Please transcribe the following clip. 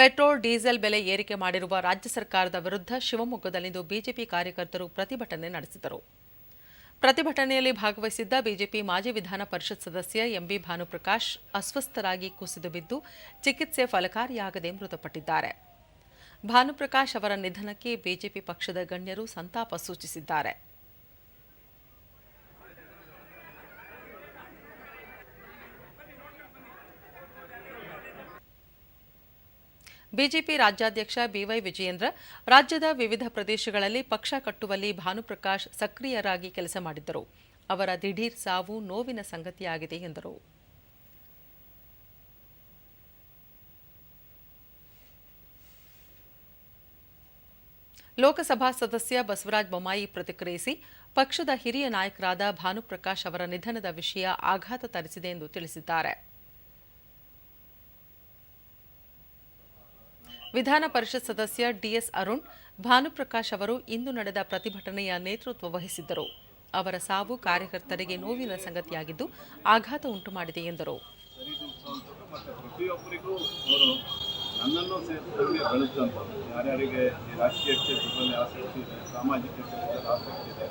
Petrol, diesel ಬೆಲೆ ಏರಿಕೆ ಮಾಡಿರುವ ರಾಜ್ಯ ಸರ್ಕಾರದ ವಿರುದ್ಧ ಶಿವಮೊಗ್ಗದಲ್ಲಿಂದು ಬಿಜೆಪಿ ಕಾರ್ಯಕರ್ತರು ಪ್ರತಿಭಟನೆ ನಡೆಸಿದರು. ಪ್ರತಿಭಟನೆಯಲ್ಲಿ ಭಾಗವಹಿಸಿದ್ದ ಬಿಜೆಪಿ ಮಾಜಿ ವಿಧಾನ ಪರಿಷತ್ ಸದಸ್ಯ ಎಂಬಿ ಭಾನುಪ್ರಕಾಶ್ ಅಸ್ವಸ್ಥರಾಗಿ ಕುಸಿದು ಬಿದ್ದು ಚಿಕಿತ್ಸೆ ಫಲಕಾರಿಯಾಗದೆ ಮೃತಪಟ್ಟಿದ್ದಾರೆ. ಭಾನುಪ್ರಕಾಶ್ ಅವರ ನಿಧನಕ್ಕೆ ಬಿಜೆಪಿ ಪಕ್ಷದ ಗಣ್ಯರು ಸಂತಾಪ ಸೂಚಿಸಿದ್ದಾರೆ. ಬಿಜೆಪಿ ರಾಜ್ಯಾಧ್ಯಕ್ಷ ಬಿವೈ ವಿಜಯೇಂದ್ರ ರಾಜ್ಯದ ವಿವಿಧ ಪ್ರದೇಶಗಳಲ್ಲಿ ಪಕ್ಷ ಕಟ್ಟುವಲ್ಲಿ ಭಾನುಪ್ರಕಾಶ್ ಸಕ್ರಿಯರಾಗಿ ಕೆಲಸ ಮಾಡಿದ್ದರು. ಅವರ ದಿಢೀರ್ ಸಾವು ನೋವಿನ ಸಂಗತಿಯಾಗಿದೆ ಎಂದರು. ಲೋಕಸಭಾ ಸದಸ್ಯ ಬಸವರಾಜ ಬೊಮ್ಮಾಯಿ ಪ್ರತಿಕ್ರಿಯಿಸಿ, ಪಕ್ಷದ ಹಿರಿಯ ನಾಯಕರಾದ ಭಾನುಪ್ರಕಾಶ್ ಅವರ ನಿಧನದ ವಿಷಯ ಆಘಾತ ತರಿಸಿದೆ ಎಂದು ತಿಳಿಸಿದ್ದಾರೆ. ವಿಧಾನ ಪರಿಷತ್ ಸದಸ್ಯ ಡಿಎಸ್ ಅರುಣ್, ಭಾನುಪ್ರಕಾಶ್ ಅವರು ಇಂದು ನಡೆದ ಪ್ರತಿಭಟನೆಯ ನೇತೃತ್ವ ವಹಿಸಿದ್ದರು. ಅವರ ಸಾವು ಕಾರ್ಯಕರ್ತರಿಗೆ ನೋವಿನ ಸಂಗತಿಯಾಗಿದ್ದು ಆಘಾತ ಉಂಟು ಮಾಡಿದೆ ಎಂದರು. ಸಾಮಾಜಿಕ ಕ್ಷೇತ್ರದಲ್ಲಿ ಆಸಕ್ತಿ ಇದೆ